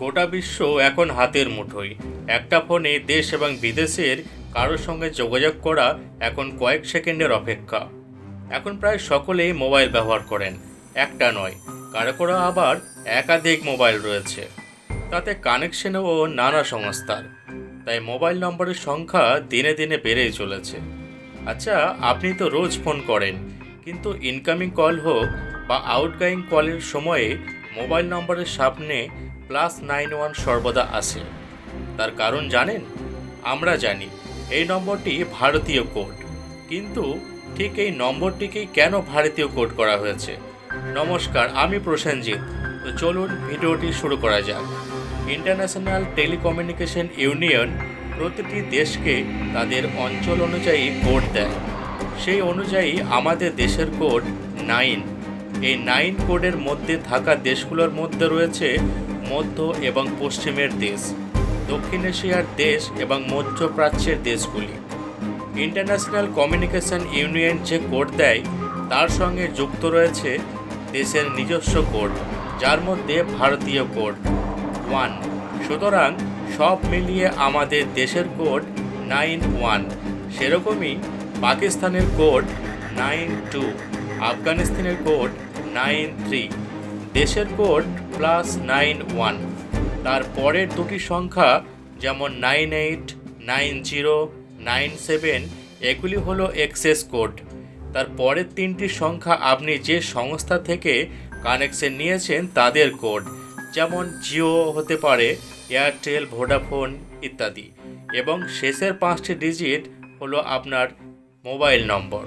গোটা বিশ্ব এখন হাতের মুঠোয়। একটা ফোনে দেশ এবং বিদেশের কারোর সঙ্গে যোগাযোগ করা এখন কয়েক সেকেন্ডের অপেক্ষা। এখন প্রায় সকলেই মোবাইল ব্যবহার করেন, একটা নয়, কারও কারও আবার একাধিক মোবাইল রয়েছে। তাতে কানেকশনও নানা সংস্থার, তাই মোবাইল নম্বরের সংখ্যা দিনে দিনে বেড়েই চলেছে। আচ্ছা আপনি তো রোজ ফোন করেন, কিন্তু ইনকামিং কল হোক বা আউটগোয়িং কলের সময়ে মোবাইল নম্বরের সামনে প্লাস নাইন ওয়ান সর্বদা আসে তার কারণ জানেন? আমরা জানি, এই নম্বরটি ভারতীয় কোড। কিন্তু ঠিক এই নম্বরটিকেই কেন ভারতীয় কোড করা হয়েছে? নমস্কার, আমি প্রসেনজিৎ। তো চলুন ভিডিওটি শুরু করা যাক। ইন্টারন্যাশনাল টেলিকমিউনিকেশন ইউনিয়ন প্রতিটি দেশকে তাদের অঞ্চল অনুযায়ী কোড দেয়। সেই অনুযায়ী আমাদের দেশের কোড নাইন। এই নাইন কোডের মধ্যে থাকা দেশগুলোর মধ্যে রয়েছে মধ্য এবং পশ্চিমের দেশ, দক্ষিণ এশিয়ার দেশ এবং মধ্যপ্রাচ্যের দেশগুলি। ইন্টারন্যাশনাল কমিউনিকেশন ইউনিয়ন যে কোড দেয়, তার সঙ্গে যুক্ত রয়েছে দেশের নিজস্ব কোড, যার মধ্যে ভারতীয় কোড। ওয়ান। সুতরাং সব মিলিয়ে আমাদের দেশের কোড নাইন ওয়ান। সেরকমই পাকিস্তানের কোড নাইন টু। আফগানিস্তানের কোড নাইন থ্রি। দেশের কোড প্লাস নাইন ওয়ান তার পরের দুটি সংখ্যা যেমন nine eight, nine zero, nine seven, এগুলি হলো এক্সেস কোড তার পরের তিনটি সংখ্যা আপনি যে সংস্থা থেকে কানেকশন নিয়েছেন তাদের কোড যেমন জিও হতে পারে, এয়ারটেল, ভোডাফোন ইত্যাদি। এবং শেষের পাঁচটি ডিজিট হলো আপনার মোবাইল নম্বর